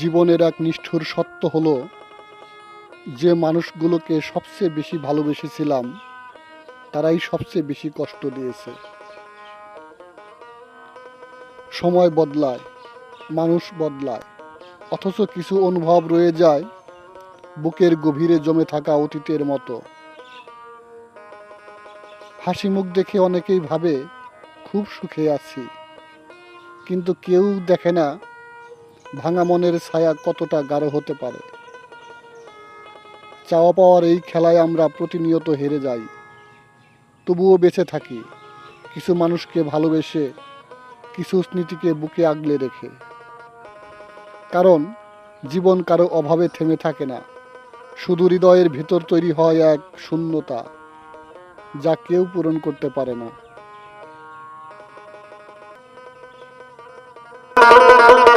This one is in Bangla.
জীবনের এক নিষ্ঠুর সত্য হলো, যে মানুষগুলোকে সবচেয়ে বেশি ভালোবেসেছিলাম, তারাই সবচেয়ে বেশি কষ্ট দিয়েছে। সময় বদলায়, মানুষ বদলায়, অথচ কিছু অনুভব রয়ে যায় বুকের গভীরে জমে থাকা অতীতের মতো। হাসি মুখ দেখে অনেকেই ভাবে খুব সুখে আছি। কিন্তু কেউ দেখে না ভাঙা মনের ছায়া কতটা গাঢ় হতে পারে। চাওয়া পাওয়ার এই খেলায় আমরা প্রতিনিয়ত হেরে যাই। তবুও বেঁচে থাকি। কিছু মানুষকে ভালোবেসে, কিছু স্মৃতিকে বুকে আগলে রেখে। কারণ জীবন কারও অভাবে থেমে থাকে না। শুধু হৃদয়ের ভিতর তৈরি হয় এক শূন্যতা, যা কেউ পূরণ করতে পারে না। Thank you.